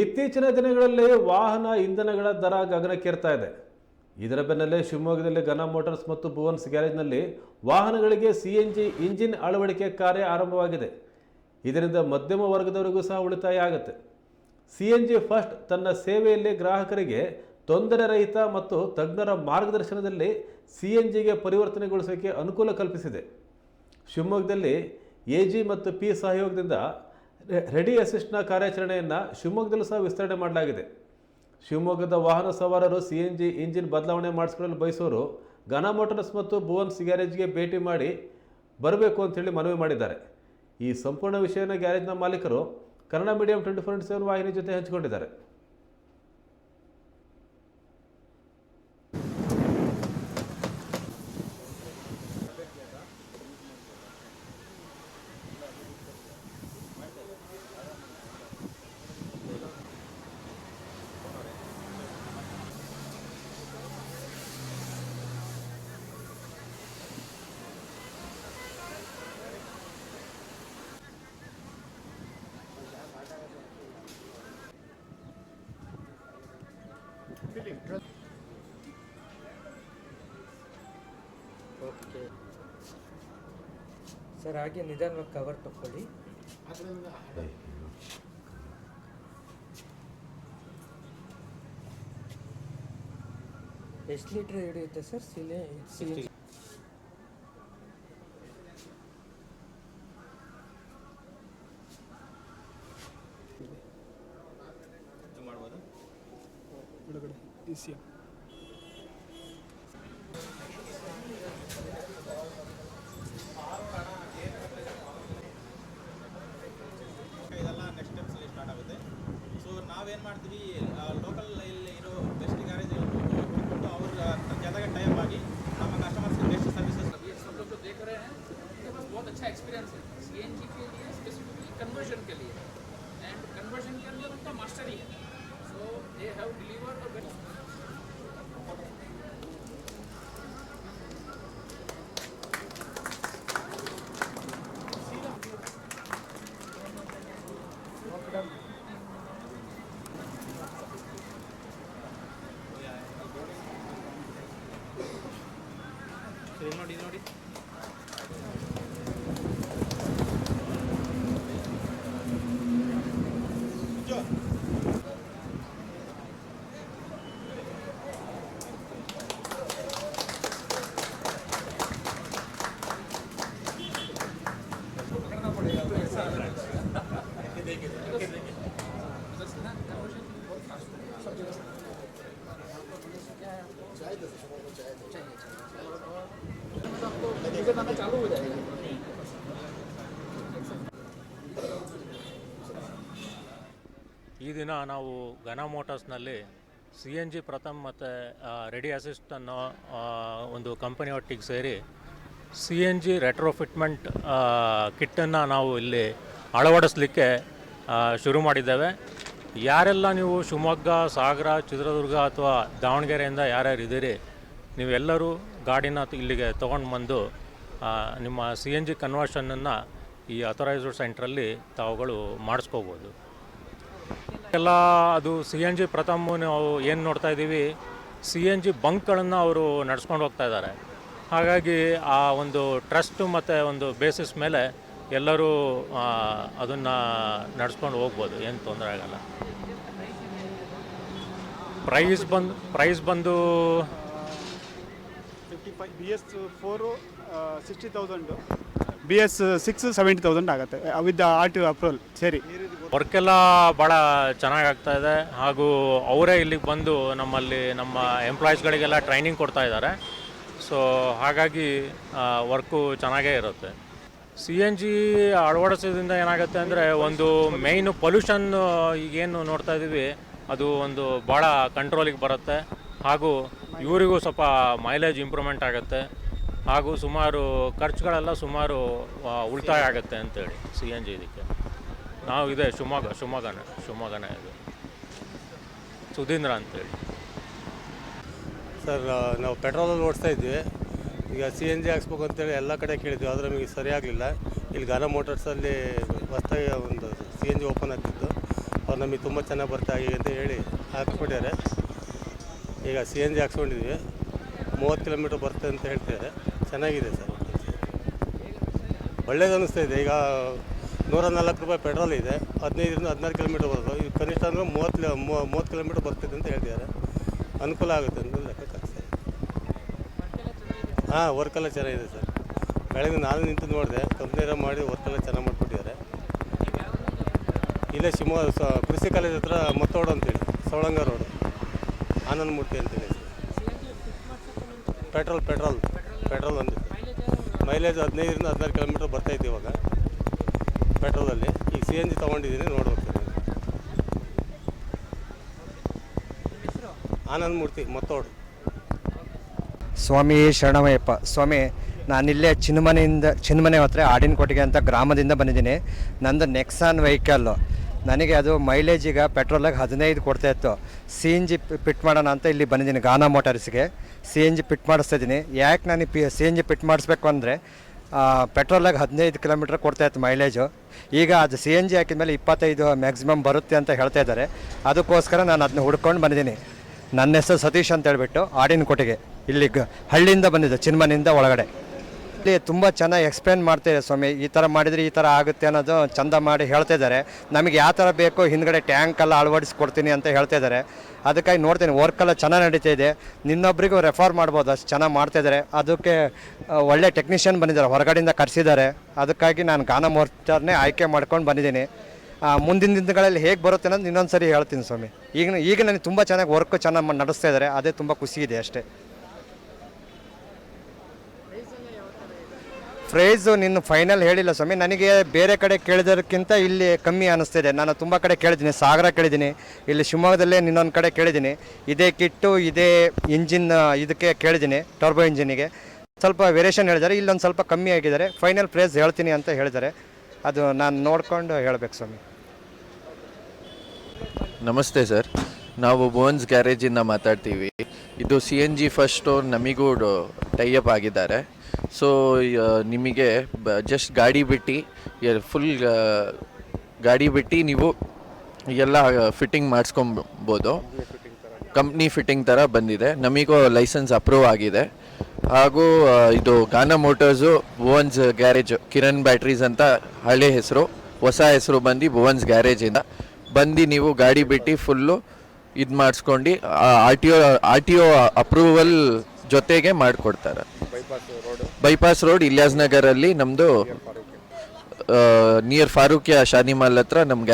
ಇತ್ತೀಚಿನ ದಿನಗಳಲ್ಲಿ ವಾಹನ ಇಂಧನಗಳ ದರ ಗಗನಕ್ಕೇರ್ತಾ ಇದೆ. ಇದರ ಬೆನ್ನಲ್ಲೇ ಶಿವಮೊಗ್ಗದಲ್ಲಿ ಘನ ಮೋಟಾರ್ಸ್ ಮತ್ತು ಭುವನ್ಸ್ ಗ್ಯಾರೇಜ್ನಲ್ಲಿ ವಾಹನಗಳಿಗೆ ಸಿ ಎನ್ ಜಿ ಇಂಜಿನ್ ಅಳವಡಿಕೆ ಕಾರ್ಯ ಆರಂಭವಾಗಿದೆ. ಇದರಿಂದ ಮಧ್ಯಮ ವರ್ಗದವರಿಗೂ ಸಹ ಉಳಿತಾಯ ಆಗುತ್ತೆ. ಸಿ ಎನ್ ಜಿ ಫಸ್ಟ್ ತನ್ನ ಸೇವೆಯಲ್ಲಿ ಗ್ರಾಹಕರಿಗೆ ತೊಂದರೆ ರಹಿತ ಮತ್ತು ತಜ್ಞರ ಮಾರ್ಗದರ್ಶನದಲ್ಲಿ ಸಿ ಎನ್ ಜಿಗೆ ಪರಿವರ್ತನೆಗೊಳಿಸೋಕೆ ಅನುಕೂಲ ಕಲ್ಪಿಸಿದೆ. ಶಿವಮೊಗ್ಗದಲ್ಲಿ ಎ ಜಿ ಮತ್ತು ಪಿ ಸಹಯೋಗದಿಂದ ರೆಡಿ ಅಸಿಸ್ಟ್ನ ಕಾರ್ಯಾಚರಣೆಯನ್ನು ಶಿವಮೊಗ್ಗದಲ್ಲೂ ಸಹ ವಿಸ್ತರಣೆ ಮಾಡಲಾಗಿದೆ. ಶಿವಮೊಗ್ಗದ ವಾಹನ ಸವಾರರು ಸಿ ಎನ್ ಜಿ ಇಂಜಿನ್ ಬದಲಾವಣೆ ಮಾಡಿಸ್ಕೊಳ್ಳಲು ಬಯಸೋರು ಘನ ಮೋಟರ್ಸ್ ಮತ್ತು ಭುವನ್ಸ್ ಗ್ಯಾರೇಜ್ಗೆ ಭೇಟಿ ಮಾಡಿ ಬರಬೇಕು ಅಂತೇಳಿ ಮನವಿ ಮಾಡಿದ್ದಾರೆ. ಈ ಸಂಪೂರ್ಣ ವಿಷಯನ ಗ್ಯಾರೇಜ್ನ ಮಾಲೀಕರು Kannada medium twenty four into seven ವಾಹಿನಿ ಜೊತೆ ಹಂಚಿಕೊಂಡಿದ್ದಾರೆ. ಸರ್ ಹಾಗೆ ನಿಧಾನವಾಗಿ ಕವರ್ ತಗೊಳ್ಳಿ ಎಷ್ಟು ಲೀಟ್ರ್ ಹಿಡಿಯುತ್ತೆ ಸರ್ ಸಿಲೆ ಸಿ ಒಳಗಡೆ ಡಿ ನಾವೇನು ಮಾಡ್ತೀವಿ ಲೋಕಲ್ ಇಲ್ಲಿ ಇರೋ ಬೆಸ್ಟ್ ಗ್ಯಾರೇಜ್ ಹುಡ್ಕೊಂಡು ಅವ್ರ ಜೊತೆಗೆ ಟೈಪ್ ಆಗಿ ನಮ್ಮ ಕಸ್ಟಮರ್ಸ್ಗೆ ಬೆಸ್ಟ್ ಸರ್ವಿಸಸ್ ये सब लोग जो देख रहे हैं उनके पास बहुत अच्छा एक्सपीरियंस है सीएनजी के लिए स्पेसिफिकली कन्वर्जन के लिए एंड कन्वर्जन के अंदर उनका मास्टरी है so they have deliver the best ಈ ದಿನ ನಾವು ಘನ ಮೋಟರ್ಸ್ನಲ್ಲಿ ಸಿ ಎನ್ ಜಿ ಪ್ರಥಮ್ ಮತ್ತು ರೆಡಿ ಅಸಿಸ್ಟ್ ಅನ್ನೋ ಒಂದು ಕಂಪನಿ ಒಟ್ಟಿಗೆ ಸೇರಿ ಸಿ ಎನ್ ಜಿ ರೆಟ್ರೋಫಿಟ್ಮೆಂಟ್ ಕಿಟ್ಟನ್ನು ನಾವು ಇಲ್ಲಿ ಅಳವಡಿಸ್ಲಿಕ್ಕೆ ಶುರು ಮಾಡಿದ್ದೇವೆ. ಯಾರೆಲ್ಲ ನೀವು ಶಿವಮೊಗ್ಗ, ಸಾಗರ, ಚಿತ್ರದುರ್ಗ ಅಥವಾ ದಾವಣಗೆರೆಯಿಂದ ಯಾರ್ಯಾರು ಇದ್ದೀರಿ, ನೀವೆಲ್ಲರೂ ಗಾಡಿನ ಇಲ್ಲಿಗೆ ತೊಗೊಂಡು ಬಂದು ನಿಮ್ಮ ಸಿ ಎನ್ ಜಿ ಕನ್ವರ್ಷನನ್ನು ಈ ಅಥರೈಸ್ಡ್ ಸೆಂಟ್ರಲ್ಲಿ ತಾವುಗಳು ಮಾಡಿಸ್ಕೋಬೋದು. ಎಲ್ಲ ಅದು ಸಿ ಎನ್ ಜಿ ಪ್ರಥಮ ನಾವು ಏನು ನೋಡ್ತಾ ಇದ್ದೀವಿ, ಸಿ ಎನ್ ಜಿ ಬಂಕ್ಗಳನ್ನು ಅವರು ನಡೆಸ್ಕೊಂಡು ಹೋಗ್ತಾ ಇದ್ದಾರೆ. ಹಾಗಾಗಿ ಆ ಒಂದು ಟ್ರಸ್ಟ್ ಮತ್ತು ಒಂದು ಬೇಸಿಸ್ ಮೇಲೆ ಎಲ್ಲರೂ ಅದನ್ನು ನಡೆಸ್ಕೊಂಡು ಹೋಗ್ಬೋದು, ಏನು ತೊಂದರೆ ಆಗಲ್ಲ. ಪ್ರೈಸ್ ಬಂದು ಪ್ರೈಸ್ ಬಂದು fifty five, B S four sixty thousand. B S six seventy thousand ಆಗುತ್ತೆ ವಿತ್ ಆರ್ ಟಿ ಅಪ್ರೂವಲ್ ಸೇರಿ. ಎಲ್ಲ ಭಾಳ ಚೆನ್ನಾಗಿ ಆಗ್ತಾ ಇದೆ, ಹಾಗೂ ಅವರೇ ಇಲ್ಲಿಗೆ ಬಂದು ನಮ್ಮಲ್ಲಿ ನಮ್ಮ ಎಂಪ್ಲಾಯೀಸ್ಗಳಿಗೆಲ್ಲ ಟ್ರೈನಿಂಗ್ ಕೊಡ್ತಾ ಇದ್ದಾರೆ. ಸೊ ಹಾಗಾಗಿ ವರ್ಕು ಚೆನ್ನಾಗೇ ಇರುತ್ತೆ. ಸಿ ಎನ್ ಜಿ ಅಳವಡಿಸೋದ್ರಿಂದ ಏನಾಗುತ್ತೆ ಅಂದರೆ, ಒಂದು ಮೇಯ್ನು ಪೊಲ್ಯೂಷನ್ ಈಗೇನು ನೋಡ್ತಾ ಇದ್ದೀವಿ ಅದು ಒಂದು ಭಾಳ ಕಂಟ್ರೋಲಿಗೆ ಬರುತ್ತೆ, ಹಾಗೂ ಇವರಿಗೂ ಸ್ವಲ್ಪ ಮೈಲೇಜ್ ಇಂಪ್ರೂವ್ಮೆಂಟ್ ಆಗುತ್ತೆ. ಹಾಗೂ ಸುಮಾರು ಖರ್ಚುಗಳೆಲ್ಲ ಸುಮಾರು ಉಳಿತಾಯ ಆಗುತ್ತೆ ಅಂತೇಳಿ ಸಿ ಎನ್ ಜಿ ಇದಕ್ಕೆ. ನಾವು ಇದೆ ಶಿವಮೊಗ್ಗ, ಶಿವಮೊಗ್ಗನ ಶಿವಮೊಗ್ಗನ ಇದು. ಸುಧೀಂದ್ರ ಅಂತೇಳಿ. ಸರ್ ನಾವು ಪೆಟ್ರೋಲಲ್ಲಿ ಓಡಿಸ್ತಾ ಇದ್ವಿ. ಈಗ ಸಿ ಎನ್ ಜಿ ಹಾಕ್ಸ್ಬೇಕು ಅಂತೇಳಿ ಎಲ್ಲ ಕಡೆ ಕೇಳಿದ್ವಿ, ಆದರೆ ನಮಗೆ ಸರಿಯಾಗಲಿಲ್ಲ ಇಲ್ಲಿ ಘನ ಮೋಟರ್ಸಲ್ಲಿ ಹೊಸ್ದಾಗಿ ಒಂದು ಸಿ ಎನ್ ಜಿ ಓಪನ್ ಆಗ್ತಿತ್ತು. ಅವ್ರು ನಮಗೆ ತುಂಬ ಚೆನ್ನಾಗಿ ಬರ್ತಾ ಆಗಿದೆ ಅಂತ ಹೇಳಿ ಹಾಕ್ಸ್ಬಿಟ್ಟಿದ್ದಾರೆ ಈಗ ಸಿ ಎನ್ ಜಿ ಹಾಕ್ಸ್ಕೊಂಡಿದ್ವಿ. ಮೂವತ್ತು ಕಿಲೋಮೀಟ್ರ್ ಬರ್ತದೆ ಅಂತ ಹೇಳ್ತಿದ್ದಾರೆ. ಚೆನ್ನಾಗಿದೆ ಸರ್. ಒಳ್ಳೇದು ಅನ್ನಿಸ್ತಾ ಇದೆ. ಈಗ ನೂರ ನಾಲ್ಕು ರೂಪಾಯಿ ಪೆಟ್ರೋಲ್ ಇದೆ. ಹದಿನೈದರಿಂದ ಹದಿನಾರು ಕಿಲೋಮೀಟರ್ ಬರೋದು. ಈಗ ಕನಿಷ್ಠ ಅಂದರೆ ಮೂವತ್ತು ಮೂವತ್ತು ಕಿಲೋಮೀಟರ್ ಬರ್ತಿದೆ ಅಂತ ಹೇಳ್ತಿದ್ದಾರೆ. ಅನುಕೂಲ ಆಗುತ್ತೆ ಅಂತ ಲೆಕ್ಕ ಹಾಂ ವರ್ಕೆಲ್ಲ ಚೆನ್ನಾಗಿದೆ ಸರ್. ಬೆಳಗ್ಗೆ ನಾನು ನಿಂತು ನೋಡಿದೆ. ಕಂಪ್ನಿಯರ ಮಾಡಿ ವರ್ಕೆಲ್ಲ ಚೆನ್ನಾಗಿ ಮಾಡಿಕೊಟ್ಟಿದ್ದಾರೆ. ಇಲ್ಲೇ ಶಿವಮೊಗ್ಗ ಕೃಷಿ ಕಾಲೇಜ್ ಹತ್ರ ಮತ್ತೋಡು ಅಂತೇಳಿ ಸೌಳಂಗ ರೋಡು. ಆನಂದ್ಮೂರ್ತಿ ಅಂತೇಳಿ. Petrol petrol. ಪೆಟ್ರೋಲ್ ಒಂದು. ಮೈಲೇಜ್ ಹದಿನೈದರಿಂದ ಹದಿನಾರು ಕಿಲೋಮೀಟ್ರ್ ಬರ್ತೈತೆ ಇವಾಗ. ಪೆಟ್ರೋಲಲ್ಲಿ. ಈಗ ಸಿ ಎನ್ ಜಿ ತೊಗೊಂಡಿದ್ದೀನಿ, ನೋಡ್ಬೇಕು. ಆನಂದ್ ಮೂರ್ತಿ, ಮತ್ತೋಡು. ಸ್ವಾಮಿ ಶರಣಮಯ್ಯಪ್ಪ. ಸ್ವಾಮಿ ನಾನಿಲ್ಲೇ ಚಿನ್ಮನೆಯಿಂದ, ಚಿನ್ಮನೆ ಹತ್ರ ಆಡಿನಕೋಟೆಗೆ ಅಂತ ಗ್ರಾಮದಿಂದ ಬಂದಿದ್ದೀನಿ. ನಂದು ನೆಕ್ಸಾನ್ ವೆಹಿಕಲ್ಲು ನನಗೆ ಅದು ಮೈಲೇಜ್ ಈಗ ಪೆಟ್ರೋಲಾಗಿ ಹದಿನೈದು ಕೊಡ್ತಾ ಇತ್ತು. ಸಿ ಎನ್ ಜಿ ಪಿಟ್ ಮಾಡೋಣ ಅಂತ ಇಲ್ಲಿ ಬಂದಿದ್ದೀನಿ ಗಾನಾ ಮೋಟಾರ್ಸ್ಗೆ ಸಿ ಎನ್ ಜಿ ಪಿಟ್ ಮಾಡಿಸ್ತಾ ಇದ್ದೀನಿ. ಯಾಕೆ ನಾನು P C N G fit ಮಾಡಿಸ್ಬೇಕು ಅಂದರೆ ಪೆಟ್ರೋಲಾಗಿ ಹದಿನೈದು ಕಿಲೋಮೀಟ್ರ್ ಕೊಡ್ತಾ ಇತ್ತು ಮೈಲೇಜು ಈಗ ಅದು ಸಿ ಎನ್ ಜಿ ಹಾಕಿದ್ಮೇಲೆ ಇಪ್ಪತ್ತೈದು ಮ್ಯಾಕ್ಸಿಮಮ್ ಬರುತ್ತೆ ಅಂತ ಹೇಳ್ತಾ ಇದ್ದಾರೆ. ಅದಕ್ಕೋಸ್ಕರ ನಾನು ಅದನ್ನ ಹುಡ್ಕೊಂಡು ಬಂದಿದ್ದೀನಿ. ನನ್ನ ಹೆಸರು ಸತೀಶ್ ಅಂತ ಹೇಳ್ಬಿಟ್ಟು, ಆಡಿನಕೋಟೆಗೆ. ಇಲ್ಲಿ ಗ, ಹಳ್ಳಿಯಿಂದ ಬಂದಿದ್ದು, ಚಿನ್ಮನಿಂದ ಒಳಗಡೆ. ಇಲ್ಲಿ ತುಂಬ ಚೆನ್ನಾಗಿ ಎಕ್ಸ್ಪ್ಲೇನ್ ಮಾಡ್ತಿದ್ದಾರೆ ಸ್ವಾಮಿ. ಈ ಥರ ಮಾಡಿದರೆ ಈ ಥರ ಆಗುತ್ತೆ ಅನ್ನೋದು ಚಂದ ಮಾಡಿ ಹೇಳ್ತಾ ಇದ್ದಾರೆ. ನಮಗೆ ಯಾವ ಥರ ಬೇಕೋ ಹಿಂದ್ಗಡೆ ಟ್ಯಾಂಕ್ ಎಲ್ಲ ಅಳವಡಿಸ್ಕೊಡ್ತೀನಿ ಅಂತ ಹೇಳ್ತಾ ಇದ್ದಾರೆ. ಅದಕ್ಕಾಗಿ ನೋಡ್ತೀನಿ ವರ್ಕೆಲ್ಲ ಚೆನ್ನಾಗಿ ನಡೀತಾ ಇದೆ. ನಿನ್ನೊಬ್ಬರಿಗೂ ರೆಫರ್ ಮಾಡ್ಬೋದು, ಅಷ್ಟು ಚೆನ್ನಾಗಿ ಮಾಡ್ತಾ ಇದ್ದಾರೆ. ಅದಕ್ಕೆ ಒಳ್ಳೆ ಟೆಕ್ನಿಷಿಯನ್ ಬಂದಿದ್ದಾರೆ, ಹೊರಗಡೆಯಿಂದ ಕರೆಸಿದ್ದಾರೆ. ಅದಕ್ಕಾಗಿ ನಾನು ಗಾನ ಮೋರ್ಚರ್ನೇ ಆಯ್ಕೆ ಮಾಡ್ಕೊಂಡು ಬಂದಿದ್ದೀನಿ. ಮುಂದಿನ ದಿನಗಳಲ್ಲಿ ಹೇಗೆ ಬರುತ್ತೆ ಅನ್ನೋದು ಇನ್ನೊಂದು ಸರಿ ಹೇಳ್ತೀನಿ ಸ್ವಾಮಿ. ಈಗ ಈಗ ನನಗೆ ತುಂಬ ಚೆನ್ನಾಗಿ ವರ್ಕ್ ಚೆನ್ನಾಗಿ ನಡೆಸ್ತಾ ಇದ್ದಾರೆ. ಅದೇ ತುಂಬ ಖುಷಿ ಇದೆ ಅಷ್ಟೇ. ಪ್ರೈಸು ನಿನ್ನ ಫೈನಲ್ ಹೇಳಿಲ್ಲ ಸ್ವಾಮಿ. ನನಗೆ ಬೇರೆ ಕಡೆ ಕೇಳಿದಕ್ಕಿಂತ ಇಲ್ಲಿ ಕಮ್ಮಿ ಅನಿಸ್ತಿದೆ. ನಾನು ತುಂಬ ಕಡೆ ಕೇಳಿದ್ದೀನಿ. ಸಾಗರ ಕೇಳಿದ್ದೀನಿ. ಇಲ್ಲಿ ಶಿವಮೊಗ್ಗದಲ್ಲೇ ನಿನ್ನೊಂದು ಕಡೆ ಕೇಳಿದ್ದೀನಿ. ಇದೇ ಕಿಟ್ಟು, ಇದೇ ಇಂಜಿನ್ ಇದಕ್ಕೆ ಕೇಳಿದ್ದೀನಿ ಟರ್ಬೋ ಇಂಜಿನಿಗೆ ಸ್ವಲ್ಪ ವೇರಿಯೇಷನ್ ಹೇಳಿದ್ದಾರೆ. ಇಲ್ಲೊಂದು ಸ್ವಲ್ಪ ಕಮ್ಮಿ ಆಗಿದ್ದಾರೆ. ಫೈನಲ್ ಪ್ರೈಸ್ ಹೇಳ್ತೀನಿ ಅಂತ ಹೇಳಿದ್ದಾರೆ. ಅದು ನಾನು ನೋಡ್ಕೊಂಡು ಹೇಳಬೇಕು ಸ್ವಾಮಿ. ನಮಸ್ತೆ ಸರ್. ನಾವು ಬೋನ್ಸ್ ಗ್ಯಾರೇಜಿಂದ ಮಾತಾಡ್ತೀವಿ. ಇದು ಸಿ ಎನ್ ಜಿ ಫಸ್ಟು ನಮಿಗೂ ಟೈಅಪ್ ಆಗಿದ್ದಾರೆ. ಸೊ ನಿಮಗೆ ಜಸ್ಟ್ ಗಾಡಿ ಬಿಟ್ಟು ಫುಲ್ ಗಾಡಿ ಬಿಟ್ಟು ನೀವು ಎಲ್ಲ ಫಿಟ್ಟಿಂಗ್ ಮಾಡಿಸ್ಕೊಬೋದು. ಕಂಪ್ನಿ ಫಿಟ್ಟಿಂಗ್ ಥರ ಬಂದಿದೆ. ನಮಗೂ ಲೈಸೆನ್ಸ್ ಅಪ್ರೂವ್ ಆಗಿದೆ. ಹಾಗೂ ಇದು Gana motors Bhuvan's garage Kiran batteries ಅಂತ ಹಳೆ ಹೆಸರು, ಹೊಸ ಹೆಸರು ಬಂದು ಭುವನ್ಸ್ ಗ್ಯಾರೇಜಿಂದ ಬಂದು ನೀವು ಗಾಡಿ ಬಿಟ್ಟು ಫುಲ್ಲು ಇದು ಮಾಡಿಸ್ಕೊಂಡು R T O R T O approval ಜೊತೆಗೆ ಮಾಡಿಕೊಡ್ತಾರೆ. ಬೈಪಾಸ್ ರೋಡ್ ಇಲಿಯಾಸ್ ನಗರಲ್ಲಿ ನಮ್ಮದು ನಿಯರ್ ಫಾರೂಕ್ಯ ಶಾದಿಮಾಲ್ ಹತ್ರ ನಮ್ಗೆ